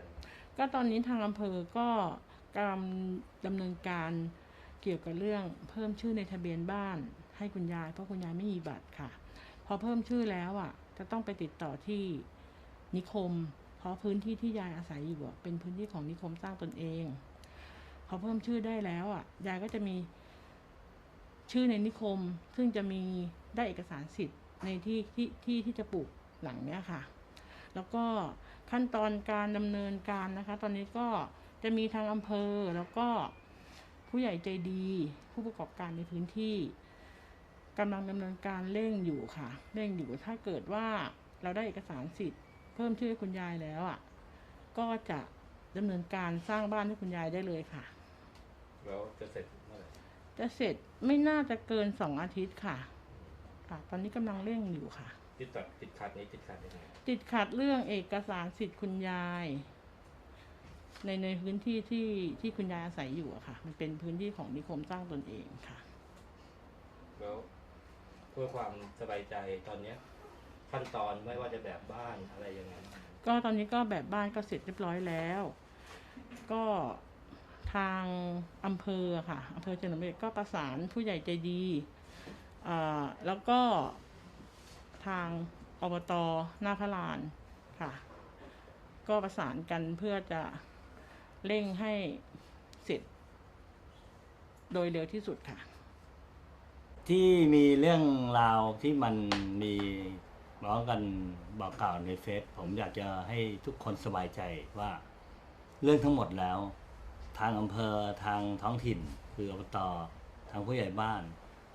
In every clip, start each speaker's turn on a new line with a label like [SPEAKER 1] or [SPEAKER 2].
[SPEAKER 1] กัน
[SPEAKER 2] ก็ตอนนี้ทางอำเภอก็กำลังดำเนินการเกี่ยวกับเรื่องเพิ่มชื่อในทะเบียนบ้านให้คุณยาย เพราะคุณยายไม่มีบัตรค่ะ พอเพิ่มชื่อแล้วอะ จะต้องไปติดต่อที่นิคม เพราะพื้นที่ที่ยายอาศัยอยู่อะเป็นพื้นที่ของนิคมสร้างตนเอง พอเพิ่มชื่อได้แล้วอะยายก็จะมีชื่อในนิคม ซึ่งจะมีได้เอกสารสิทธิ์ในที่ที่ที่ที่จะปลูกหลังเนี้ยค่ะ แล้วก็ขั้นตอนการดำเนินการนะคะ ตอนนี้ก็จะมีทางอำเภอแล้วก็ผู้ใหญ่ใจดี ผู้ประกอบการในพื้นที่กำลังดำเนินการเร่งอยู่ค่ะ เร่งอยู่ถ้าเกิดว่าเราได้เอกสารสิทธิ์ เพิ่มชื่อให้คุณยายแล้วอะก็จะดำเนินการสร้างบ้านให้คุณยายได้เลยค่ะ
[SPEAKER 1] แล้วจะเสร็จเมื่อไหร่
[SPEAKER 2] จะเสร็จไม่น่าจะเกินสองอาทิตย์ค่ะค่ะ ตอนนี้กำลังเร่งอยู่ค่ะ
[SPEAKER 1] ติดตัดติดขัดนี้ติดขัดยังไง
[SPEAKER 2] ติดขัดเรื่องเอกสารสิทธิ์คุณยาย ในในพื้นที่ที่ที่คุณยายอาศัยอยู่อะค่ะ มันเป็นพื้นที่ของนิคมสร้างตนเองค่ะ
[SPEAKER 1] แล้วเพื่อความสบายใจตอนเนี้ยขั้นตอนไม่ว่าจะแบบบ้านอะไรยังไงบ้าง
[SPEAKER 2] ก็ตอนนี้ก็แบบบ้านก็เสร็จเรียบร้อยแล้ว ก็ทางอำเภอค่ะอำเภอเฉลิมพระเกียรติก็ประสานผู้ใหญ่ใจดีอ่าแล้วก็ ทางอบตหน้าพระลานค่ะ ก็ประสานกันเพื่อจะเร่งให้เสร็จ โดยเร็วที่สุดค่ะ
[SPEAKER 3] ที่มีเรื่องราวที่มันมีร้องกันบอกกล่าวในเฟซผมอยากจะให้ทุกคนสบายใจว่า เรื่องทั้งหมดแล้ว ทางอำเภอทางท้องถิ่น คืออบตทางผู้ใหญ่บ้าน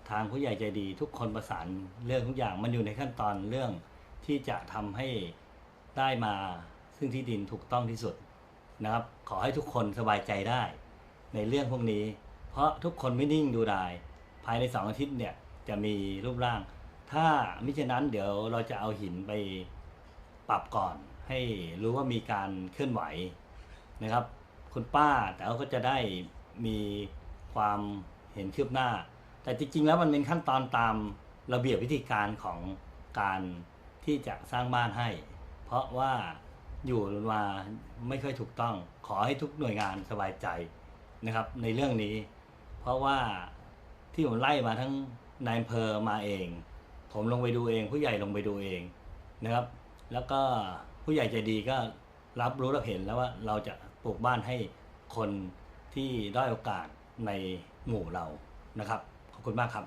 [SPEAKER 3] ทางผู้ใหญ่ใจดี ทุกคนประสานเรื่องทุกอย่างมันอยู่ในขั้นตอนเรื่องที่จะทำให้ได้มาซึ่งที่ดินถูกต้องที่สุดนะครับ ขอให้ทุกคนสบายใจได้ ในเรื่องพวกนี้ เพราะทุกคนไม่นิ่งดูดาย ภายในสองอาทิตย์เนี่ยจะมีรูปร่าง ถ้ามิฉะนั้นเดี๋ยวเราจะเอาหินไปปรับก่อน ให้รู้ว่ามีการเคลื่อนไหวนะครับ คุณป้าแต่เขาก็จะได้มีความเห็นคืบหน้า แต่จริงๆแล้วมันเป็นขั้นตอนตามระเบียบวิธีการของการที่จะสร้างบ้านให้ เพราะว่าอยู่มาไม่ค่อยถูกต้อง ขอให้ทุกหน่วยงานสบายใจนะครับในเรื่องนี้ เพราะว่าที่ผมไล่มาทั้งนายอำเภอมาเอง ผมลงไปดูเอง ผู้ใหญ่ลงไปดูเองนะครับ แล้วก็ผู้ใหญ่ใจดีก็รับรู้รับเห็นแล้วว่าเราจะปลูกบ้านให้คนที่ด้อยโอกาสในหมู่เรานะครับขอบ คุณมากครับ